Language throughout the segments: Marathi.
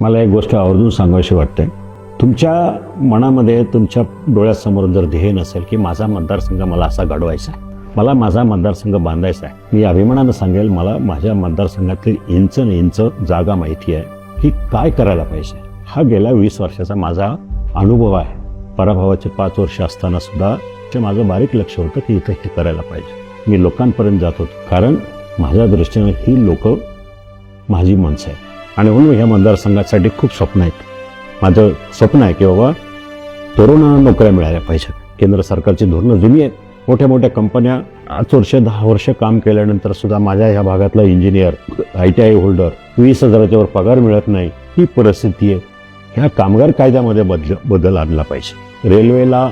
मला एक गोष्ट आवर्जून सांगावीशी वाटते. तुमच्या मनामध्ये तुमच्या डोळ्यासमोर जर ध्येय नसेल की माझा मतदारसंघ मला असा घडवायचा आहे मला माझा मतदारसंघ बांधायचा आहे मी अभिमानानं सांगेल मला माझ्या मतदारसंघातली इंच न इंच जागा माहिती आहे की काय करायला पाहिजे. हा गेल्या वीस वर्षाचा माझा अनुभव आहे. पराभवाचे पाच वर्ष असताना सुद्धा ते माझं बारीक लक्ष होतं की इथं हे करायला पाहिजे. मी लोकांपर्यंत जात होतो. कारण माझ्या दृष्टीने ही लोक माझी माणसं आहेत. आणि म्हणून ह्या मतदारसंघासाठी खूप स्वप्न आहेत. माझं स्वप्न आहे की बाबा तरुणांना नोकऱ्या मिळाल्या पाहिजेत. केंद्र सरकारची धोरणं जुनी आहेत. मोठ्या मोठ्या कंपन्या पाच वर्ष दहा वर्ष काम केल्यानंतर सुद्धा माझ्या ह्या भागातला engineer I T I holder वीस हजाराच्या वर पगार मिळत नाही. ही परिस्थिती आहे. ह्या कामगार कायद्यामध्ये बदल बदल आणला पाहिजे. रेल्वेला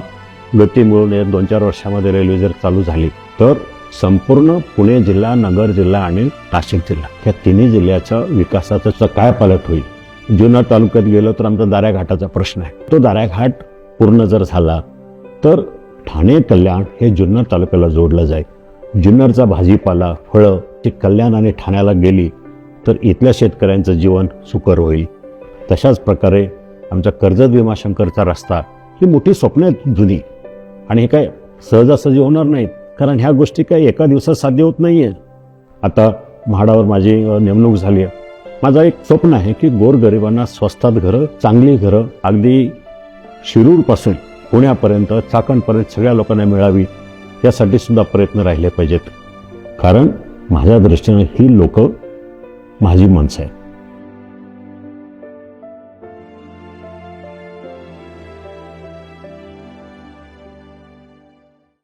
गती मिळून दोन चार वर्षामध्ये रेल्वे जर चालू झाली तर संपूर्ण पुणे जिल्हा नगर जिल्हा आणि नाशिक जिल्हा. या तिन्ही जिल्ह्याच्या विकासाचा काय पालट होईल? जुन्नर तालुक्यात गेलो तर आमचा दाऱ्या घाटाचा प्रश्न आहे. तो दाऱ्या घाट पूर्ण जर झाला तर ठाणे कल्याण हे जुन्नर तालुक्याला जोडलं जाईल. जुन्नरचा भाजीपाला फळं ती कल्याण आणि ठाण्याला गेली तर इथल्या शेतकऱ्यांचं जीवन सुकर होईल. तशाच प्रकारे आमचा कर्जत भीमाशंकरचा रस्ता ही मोठी स्वप्न आहेत जुनी. आणि हे काय सहजासहजी होणार नाहीत. कारण ह्या गोष्टी काही एका दिवसात साध्य होत नाही आहे आता म्हाडावर माझी नेमणूक झाली आहे. माझं एक स्वप्न आहे की गोरगरिबांना स्वस्तात घरं चांगली घरं अगदी शिरूरपासून पुण्यापर्यंत चाकणपर्यंत सगळ्या लोकांना मिळावी यासाठी सुद्धा प्रयत्न राहिले पाहिजेत. कारण माझ्या दृष्टीने ही लोक माझी माणसं आहेत.